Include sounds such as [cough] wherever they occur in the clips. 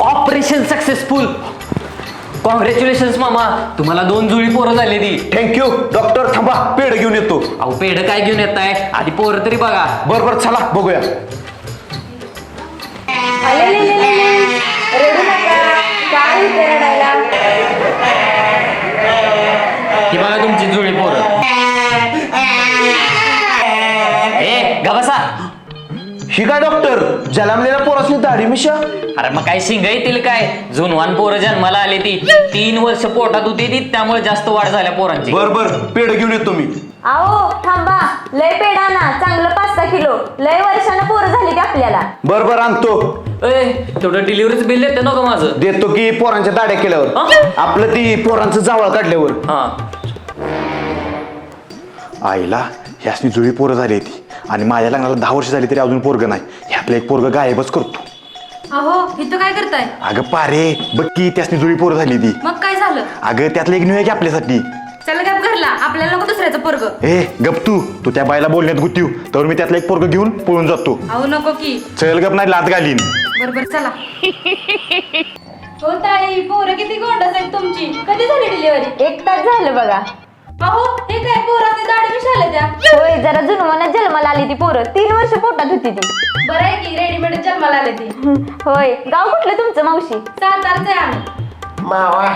Operation successful. Congratulation मामा. तुम्हाला दोन जुळी पोरं झाली ती. थँक्यू डॉक्टर थांबा. पेड घेऊन येतो. अहो पेढ काय घेऊन येत आहे आधी पोरं तरी बघा. बर बर चला बघूया. ही बघा तुमची जुळी पोरं. [laughs] ए गा बसा ही काय डॉक्टर जलामलेल्या पोरासनी दाढी मिशा? अरे मग काय शिंग येतील काय? जुनवान पोरं जन्माला आली ती. तीन वर्ष पोटात होती ती त्यामुळे जास्त वाढ झाल्या पोरांची. बर बर. पेड घेऊन येतो मी. आओ थांबा. लय पेडा ना. चांगलं पाच सहा किलो. लय वर्षानं पोरं झाली की आपल्याला? बर बर आणतो. ए तेवढं डिलिव्हरीच बिल येतं ना का माझं. देतो की पोरांच्या दाड्या केल्यावर. हा? आपलं ती पोरांचं जावळ काढल्यावर. हा. आईला ह्यासनी जुळी पोरं झाली ती. आणि माझ्या लग्नाला दहा वर्ष झाली तरी अजून पोरग नाही. ह्यातलं एक पोरग गायबच करतो. अहो इथं काय करताय? अगं पारे बघ की त्यासनी जुळी पोरं झाली ती. मग काय झालं? अगं त्यातलं एक न्यू आहे की आपल्यासाठी. चला गप घरला. आपल्याला नको दुसऱ्याचं पोरग. ए गप तू. तू त्या बाईला बोलण्यात गुतीव तर मी त्यातलं एक पोरग घेऊन पळून जातो. अहो नको की. चल गप नाही लात घालीन. बरोबर चला. हो ताई पोरं किती गोंडस आहेत तुमची. कधी झाली डिलिव्हरी एक तास झालं बघा. अहो हे काय पोराचे दाढी मिशाले त्या? होय जरा जुनवानं जन्माला आली ती पोरं. तीन वर्ष पोटात होती ती. बरं आहे की रेडीमेड जन्माला आले ती. होय. गाव कुठलं तुमचं मावशी? सातारचे आम्ही. मावा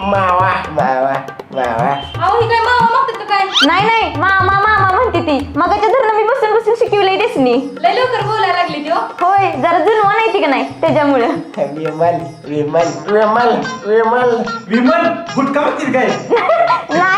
मावा मावा मावा. अहो ही काय मावा मागतात का काय? नाही नाही मामा मामा म्हणते ती. मगाच्या धरणं मी बसून बसून शिकवलंय देसनी लय लवकर बोलायला लागली ती हो. होय जरा जुनवा नाही ती का नाही त्याच्यामुळं. विमल विमल विमल विमल. विमल गुटका म्हणतील काय? [laughs] आहो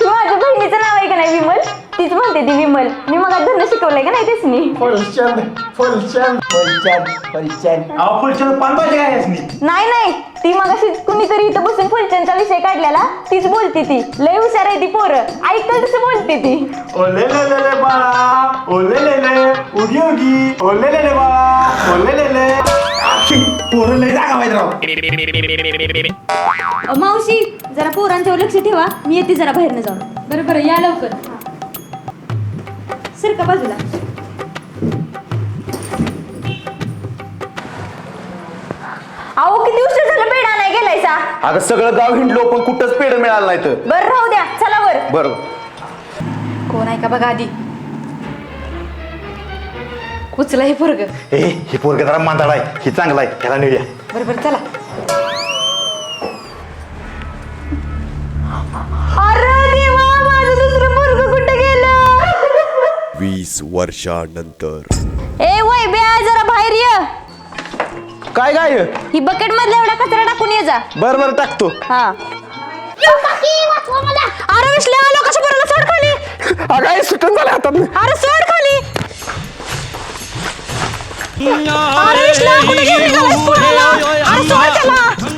तू माझ्या बहिणीचं नाव आहे का नाही विमल? तीच म्हणते ती विमल. मी मग धरणं शिकवलंय का नाही देसनी फुलचंद फुलचंद फुलचंद फुलचंद. अहो पान यासनी नाही नाही. ती मग अशी कुणीतरी इथं बसून फुलचंदचा विषय काढलेला. तीच बोलते ती. लय हुशार आहे ती पोरं. ऐकल तसं बोलते ती. ओले ले ले ले बाळा ओले ले ले उगी उगी. ओले ले ले बाळा ओले ले ले पोरं लय जागा माहीत राव. अ, मावशी जरा पोरांच्यावर लक्ष ठेवा. मी येते जरा बाहेरनं जाऊन. बरं बरं या लवकर. सर का बाजूला? अहो किती उशीर झालं पेढा नाही गेलायचा? अगं सगळं गाव हिंडलो पण कुठंच पेड मिळालं नाही तर बरं राहू द्या. चला वर. बरोबर कोण आहे का बघा आधी? उचला हे पोरग. ए हे पोरग जरा मांदाळ आहे. हे चांगला आहे. त्याला नेऊया. बरं बरं चला. अरे देवा माझं दुसरं पोरग कुठे गेलं? वीस वर्षानंतर. ए वय बे जरा बाहेर ये. काय काय? ही बकेट मधला एवढा कचरा टाकून ये जा. बर बर टाकतो. हा. अरे विश्ले आलो कशा बरोबर सोड खाली. अगं सुटून झालं हातात. अरे सोड खाली. अरे विश्ले कुठे घेऊन निघालास पोराला? अरे सोड त्याला.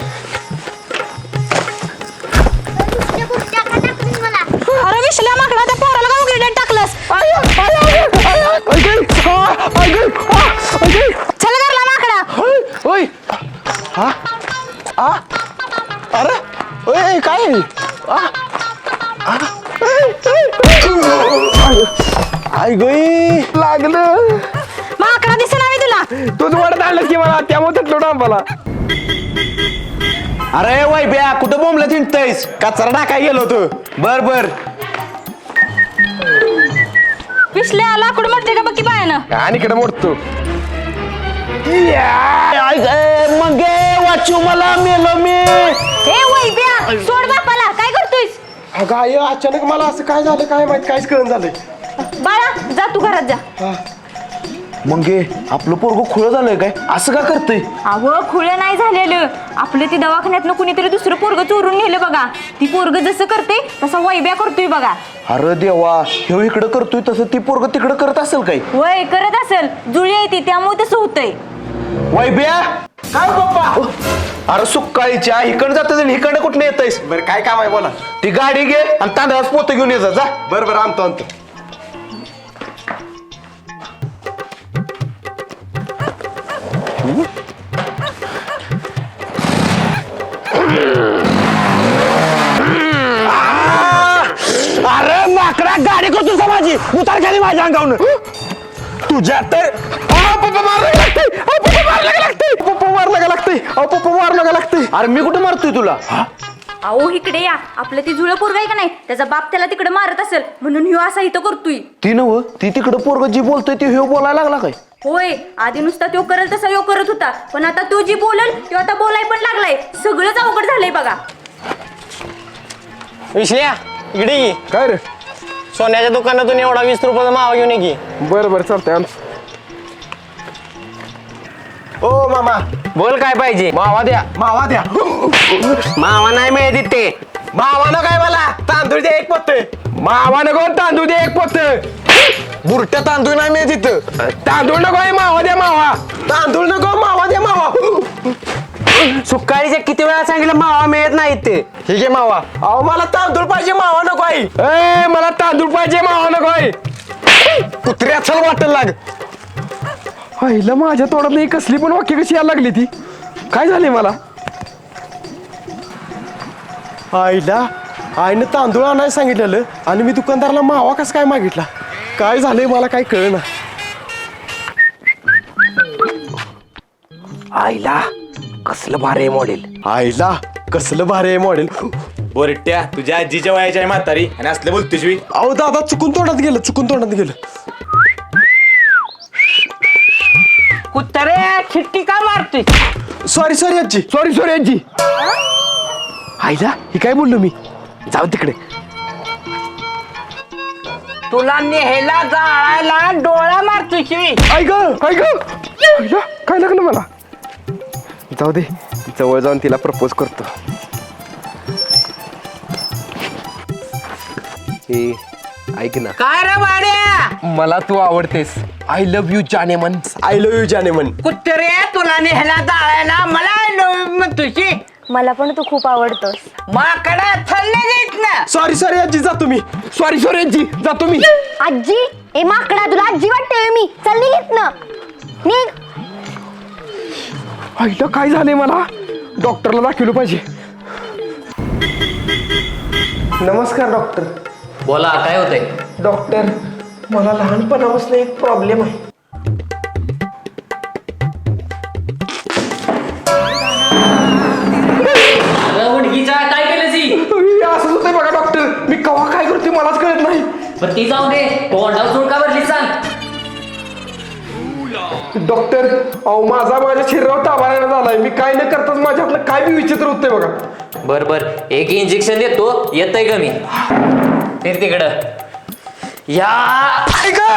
अरे विश्ले माकडा त्या पोराला का उघड्यात टाकलंस? चल घरला माकडा हा अरे ओय काय आई गई. मला अरे वय ब्या कुठं बोंबलं थिंडतयस कचरा टाकाय गेलो होतो. बर बर. विश्ले लाकूड मोडते का बघी पायानं आणि इकडे मोडतो. मगे वाचू मला मेलो मी. ए वय बिया सोड बापाला काय करतोयस? अगं आई अचानक मला असं काय झालं काय माहीत काहीच कळण झालंय. बाळा जा तू घरात जा. मगे आपलं पोरग खुळ झालंय काय? असं का करतय? अव खुळे नाही झालेलं. आपलं ते दवाखान्यातनं कुणीतरी दुसरं पोरग चोरून नेलं बघा. ती पोरग जसं करते तसा वैब्या करतोय बघा. अरे देवा हे इकडं करतोय तसं ती पोरग तिकडं करत असेल काय? वय करत असेल. जुळी आहे ती त्यामुळे तसं होतंय. वैब्या काय पप्पा? अरे सुकाळीच्या इकडं जात इकडं कुठं येतयस बरं काय काम आहे बोला. ती गाडी घे आणि तांदळाच पोत घेऊन ये जा जा. बरं बरं आणतो आणतो. अरे माकडा गाडी करतो माझी? उतार खाली माझ्या अंगावून तुझ्या तर मारलं का लागतंय पप्पा मारलं का लागतंय अरे मी कुठं मारतोय तुला? अहो इकडे या. आपलं ती जुळं पोरग आहे का नाही? त्याचा बाप त्याला तिकडे मारत असेल. म्हणून ह्यो असा इथं करतोय. ती नव ती तिकडं पोरग जी बोलतोय ती ह्यो बोलायला लागला काय? होय आधी नुसता तो करेल तसा यो करत होता. पण आता तो जी बोलल तो आता बोलाय पण लागलाय. सगळंच अवघड झालंय बघा. विसल्या इकडे ये. काय रे? सोन्याच्या दुकानातून एवढा वीस रुपयाचा मावा घेऊन ये की. बरं बरं चालतंय आण. ओ मामा. बोल काय पाहिजे? मावा द्या. मावा द्या. मावा नाही मिळत ते मावा नको काय मला. तांदूळ द्या एक पत्ते मावा नको तांदूळ द्या एक पत्ते बुरट्या तांदूळ नाही मी तिथं. तांदूळ नको आहे मावा द्या मावा. तांदूळ नको मावा द्या मावा. सुकाळीच्या किती वेळा सांगितलं मावा मिळत नाही ते ठीक आहे मावा. अहो मला तांदूळ पाहिजे मावा नको आहे. ए मला तांदूळ पाहिजे मावा नको आहे. कुत्र्याच वाटल लाग. आईला माझ्या तोंडात नाही कसली पण वाक्य कशी यायला लागली ती? काय झाले मला? आईला आईनं तांदूळ आणायला सांगितलेलं आणि मी दुकानदाराला मावा कसं काय मागितला? काय झालंय मला काय कळना. आईला कसलं भारी मॉडेल आईला कसलं भारी आहे मॉडेल बोरट्या तुझ्या आजीच्या वयाची आहे म्हातारी आणि असलं बोलतोस मी. अहो दादा चुकून तोंडात गेलं चुकून तोंडात गेलं. कुत्रे खिट्टी का मारतोय? सॉरी सॉरी आजी. सॉरी सॉरी आजी. आईला हे काय बोललो मी? जाऊ तिकडे. तुला नेहला जाळायला डोळा मारतोय शिवी ऐक ऐक काय लागलं मला? जाऊ दे जवळ जाऊन तिला प्रपोज करतो. ए ऐक ना. काय रे वाड्या? मला तू आवडतेस. आय लव्ह यू जाने मन आय लव्ह यू जाने मन कुत्रे तुला नेहला जाळायला मला म्हणतोय मला पण तू खूप आवडतोस. माकडा थल्ले देत ना? सॉरी सॉरी आजी जातो मी सॉरी सॉरी आजी जातो मी आजी ए माकडा तुला आजी वाटते मी. चल निघित ना. निघ. आईला काय झालंय मला? डॉक्टरला दाखवलं पाहिजे. नमस्कार डॉक्टर बोला काय होतंय? डॉक्टर मला लहानपणापासून एक प्रॉब्लेम आहे. बरं ती जाऊ दे. तोंडावर चून का भरली सांग? डॉक्टर अहो माझा माझ्या शरीरावर ताबा नाही झालाय. मी काय न करताच माझ्या हातलं काय बी विचित्र होतंय बघा. बर बर. एक इंजेक्शन देतो. येतंय का मी? फिर तिकडं. या! ऐका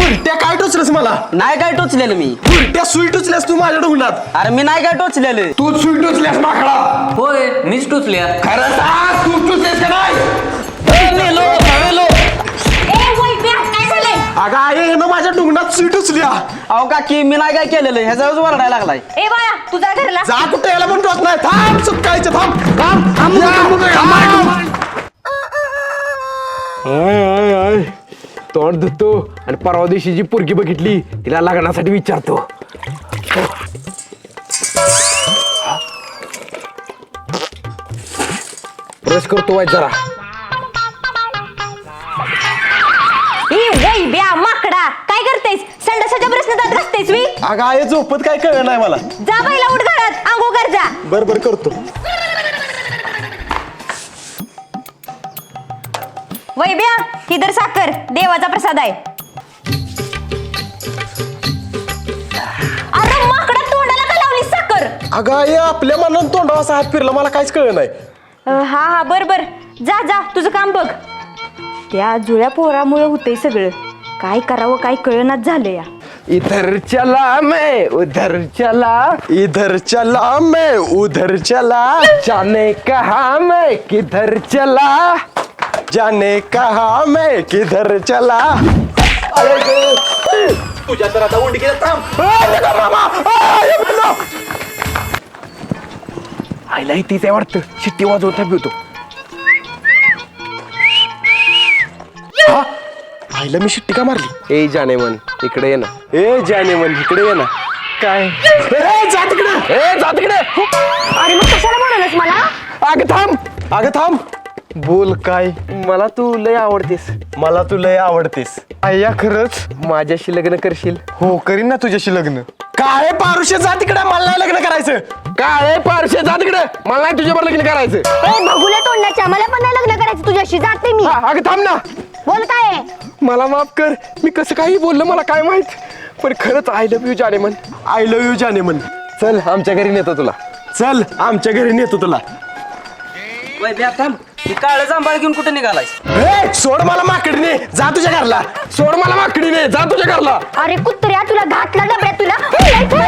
उलट्या काय टोचलंस मला? नाही काय टोचलेलं मी. उलट्या सुई टोचल्यास तू माझ्या ढोंगणात अरे मी नाही काय टोचलेलं. तू सुई टोचल्यास माकडा. होय मीच टुचल्या. खरं सांग तू टोचलेस का नाही? सुई टोचल्या अहो काकी मी नाही काय केलेलं ह्याच्यावरच वरडायला लागलाय. ए बाळा तुझा घरला. जा कुठे याला पण टोच नाही थांब सुटकायचं थांब. थांब थांब या. आय, आय, आय. तोंड धुतो आणि परवा दिवशी जी पोरगी बघितली तिला लग्नासाठी विचारतो. ब्रश करतो वाईट जरा. ए माकडा काय करतेस संडासाच्या प्रश्न दात घासतेस मी? अगं आहे झोपत काय कळ नाही मला. जा बाईला उठ घरात आंघोळ कर जा. बर बर करतो. वैब्या ही साखर देवाचा प्रसाद आहे. अरे माकडा तोंडाला का लावली साखर? अगं आई आपल्या मनात तोंडावा असा हात फिरला मला काहीच कळ नाही. अ, हा हा बर बर. जा जा तुझं काम बघ. त्या जुळ्या पोरामुळे होतंय सगळं. काय करावं काय कळनाच झालं या. इधर चला मैं उधर चला इधर चला मैं उधर चला जाने कहा मैं किधर चला जाने कहा मैं किधर चला अरे ग- तुझ्या तर आता उंडकीला थांब. आईला तीच आहे वाटतं शिट्टी वाजवता पिवतो आईला मी शिट्टी का मारली? ए जाने मन इकडे ये ना. ए जाने मन इकडे ये ना. काय? ए, जा तिकडे. ए जा तिकडे. अरे मग कशाला म्हणालच मला? अगं थांब. अगं थांब. बोल काय? मला तू लय आवडतेस. मला तू लय आवडतेस. आया खरंच? माझ्याशी लग्न करशील? हो करीन ना तुझ्याशी लग्न. काळे पारुशे जा तिकडे. मला नाही लग्न करायचं. काळे पारुशे जा तिकडे. मला नाही तुझ्यावर लग्न करायचं. ए तोंडाच्या. मला पण नाही लग्न करायचं तुझ्याशी. जाते मी. हा, अगं थांब ना. बोल काय आहे? मला माफ कर. मी कसं काही बोललं मला काय माहीत? पण खरंच आय लव्ह यू जाने मन आय लव्ह यू जाने मन चल आमच्या घरी नेतो तुला. चल आमच्या घरी नेतो तुला. काळ जांभळ घेऊन कुठे निघालाय ए, सोड मला माकडीने. जा तुझ्या घरला. सोड मला माकडीने. जा तुझ्या घरला. अरे कुत्र्या तुला घातला डबऱ्यात तुला?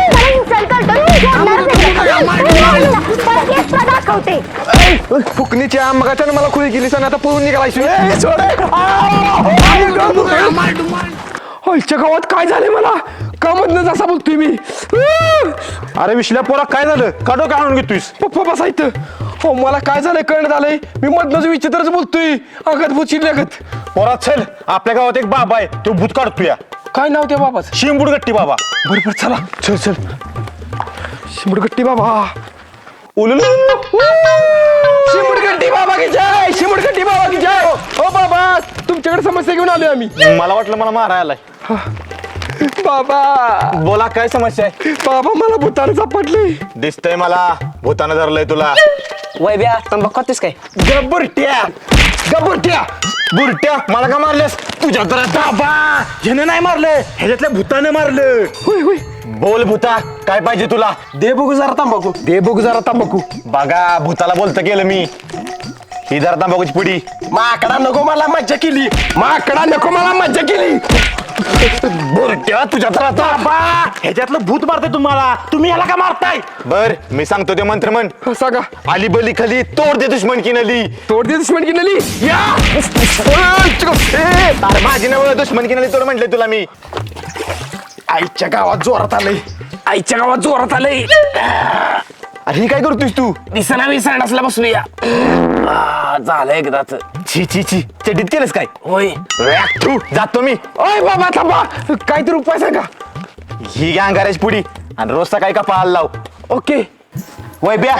दाखवते ए, फुकणीच्या मगाच्यानं मला खुली गेली आणि आता पळून निघालायची गावात काय झालंय मला? का मधनं जसा बोलतोय मी. अरे विश्ल्या पोरा काय झालं? काढो का आणून घेतोयस? पप्पा बसायचं. हो मला काय झालंय कळण झालंय? मी मधनच विचित्रच बोलतोय. अंगात भूत शिरल्यागत पोरा चल. आपल्या गावात एक बाबा आहे. तो भूत काढतोय. काय नाव त्या बाबाच? शिंबूड गट्टी बाबा बरोबर चला. चल चल. शिमडगट्टी बाबा. शिमडगट्टी बाबा की जय शिमडगट्टी बाबा की जय. हो बाबा तुमच्याकडे समस्या घेऊन आलोय आम्ही. मला वाटलं मला मारायला आलाय. बाबा. बोला काय समस्या आहे? बाबा मला भूताने सापडले दिसतंय मला भूतानं धरलंय तुला. वैब्या तंबाखू खातेस काय? गब्बरट्या गब्बरट्या बुरट्या. मला का मारलेस? तुझ्या तर बाबा ह्यानं नाही मारलं ह्याच्यातल्या भूतानं मारलं. होय होय. बोल भूता काय पाहिजे तुला? दे बघू जरा तंबाखू. दे बघू जरा तंबाखू. बघा भूताला बोलतं केलं मी. ही जरा तांबाखूची पुडी. माकडा नको मला मज्जा केली. माकडा नको मला मज्जा केली. बुरट्या तुझ्या तर बाबा ह्याच्यातलं भूत मारतंय तुम्हाला. तुम्ही ह्याला का मारताय? बर मी सांगतो ते मंत्र म्हण. सांगा. आली बली खली तोड दे दुश्मन की नली तोड दे दुश्मन की नली या अरे माझी नवं दुश्मन की नली तोड म्हटलंय तुला मी. आईच्या गावात जोरात आलंय. आईच्या गावात जोरात आलंय. अरे ही काय करतोयस तू? दिसना विसरण असला बसूया झालं एकदाच छी छी छी. चटीत केलंस काय? होय. तू जातो मी. ओय बाबा थांबा. काहीतरी उपाय सांगा. ही घ्या अंगाराची पुडी आणि रोज सकाळी का पाहायला लाव. ओके. वैब्या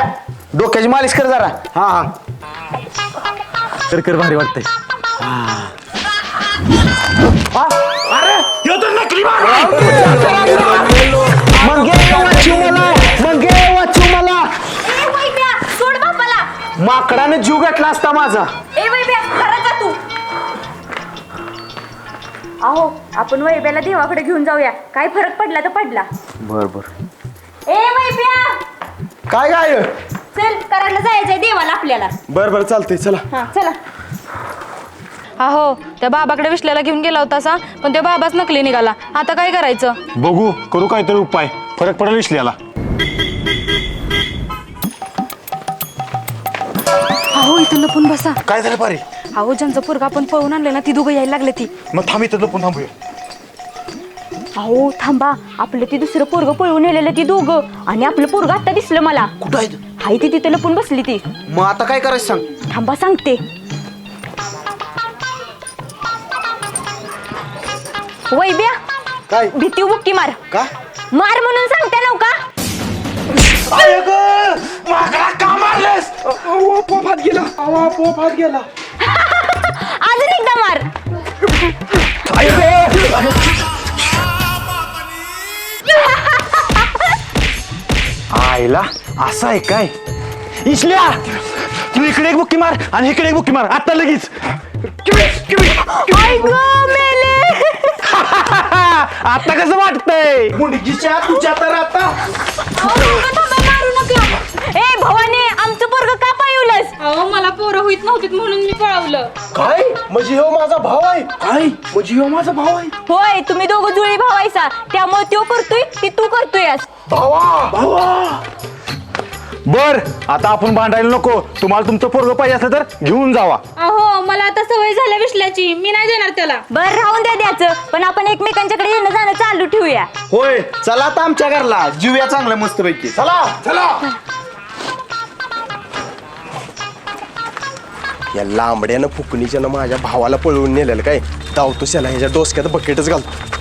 डोक्याची मालिश कर जरा. हा हा. कर कर भारी वाटतंय. माकडाने जीव घातला असता माझा. ए वैब्या खरं का तू? अहो आपण वैब्याला देवाकडे घेऊन जाऊया. काय फरक पडला तर पडला. बर बर. ए वैब्या काय काय चल करायला जायचंय देवाला आपल्याला. बर बर चालतंय चला. हा चला. अहो त्या बाबाकडे विश्ल्याला घेऊन गेला होतासा पण त्या बाबाच नकली निघाला. आता काय करायचं? बघू करू काहीतरी उपाय. फरक पडेल विसल्याला. अहो इथं लपून बसा. काय झालं पारे? अहो ज्यांचं पोरगा आपण पळून आणले ना ती दोघं यायला लागले ती. मग थांब इथं लपून थांबूया. अहो थांबा. आपलं ती दुसरं पोरग पळून नेलेलं ती दोघं. आणि आपलं पोरग आता दिसलं मला. कुठं आहे हाय ती तिथे लपून बसली ती. मग आता काय करायचं सांग. थांबा सांगते. वैब्या काय? भीती बुक्की मार. का? मार म्हणून सांगते नव्हता माकडा का? मारलेस? गेला. गेला. [laughs] अजून एकदा मार. आईला असं आहे काय? इसल्या तू इकडे एक बुक्की मार आणि इकडे एक बुक्की मार. आता लगेच. आई गं, मेले. [laughs] आता कसं वाटतंय? मुलगीच्या तुझ्या तर आता. ए भवानी आमचं पोरग का पाहिलंस अहो मला पोरं होईत नव्हती म्हणून मी पळवलं. काय? म्हणजे हो माझा भाव आहे? काय? म्हणजे हो माझा भाव आहे? होय तुम्ही दोघं जुळी भावायचा त्यामुळे तो करतोय ती तू करतोयस? भावा! भावा! बर आता आपण भांडायला नको. तुम्हाला तुमचं पोरग पाहिजे असलं तर घेऊन जावा. अहो मला आता सवय झाल्या विश्ल्याची. मी नाही देणार त्याला. बर राहून द्या द्याचं पण आपण एकमेकांच्याकडे येणं जाणं चालू ठेवूया. होय चला आता आमच्या घरला. जीवया चांगलं मस्त पैकी चला चला. या लांबड्यानं फुकणीच्यानं माझ्या भावाला पळवून नेलेलं काय? धावतो त्याला ह्याच्या डोसक्यात बकेटच घालतो.